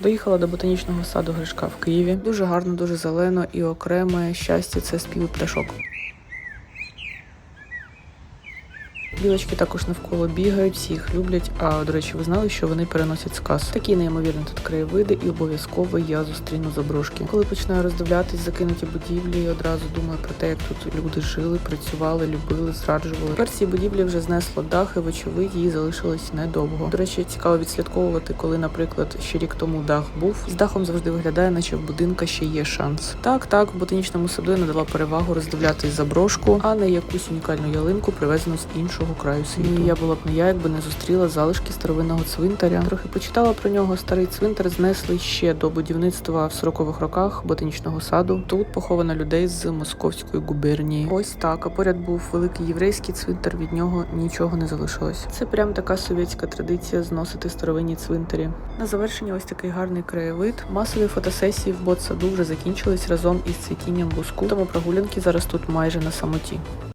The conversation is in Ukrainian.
Доїхала до ботанічного саду Гришка в Києві. Дуже гарно, дуже зелено і окреме щастя це спів пташок. Білочки також навколо бігають, всі їх люблять. А до речі, ви знали, що вони переносять сказ. Такі неймовірні тут краєвиди, і обов'язково я зустріну заброшки. Коли починаю роздивлятись закинуті будівлі, одразу думаю про те, як тут люди жили, працювали, любили, зраджували. Тепер ці будівлі вже знесло дах, і вочевидь їй залишилось недовго. До речі, цікаво відслідковувати, коли, наприклад, ще рік тому дах був. З дахом завжди виглядає, наче в будинка ще є шанс. Так, так, в ботанічному саду я надала перевагу роздивлятись заброшку, а не якусь унікальну ялинку, привезену з іншого краю світу. І я була б не я, якби не зустріла залишки старовинного цвинтаря. Трохи почитала про нього. Старий цвинтар знесли ще до будівництва в 40-х роках ботанічного саду. Тут поховано людей з московської губернії. Ось так. А поряд був великий єврейський цвинтар. Від нього нічого не залишилось. Це прям така совєтська традиція зносити старовинні цвинтарі. На завершення ось такий гарний краєвид. Масові фотосесії в ботсаду вже закінчились разом із цвітінням буску. Тому прогулянки зараз тут майже на самоті.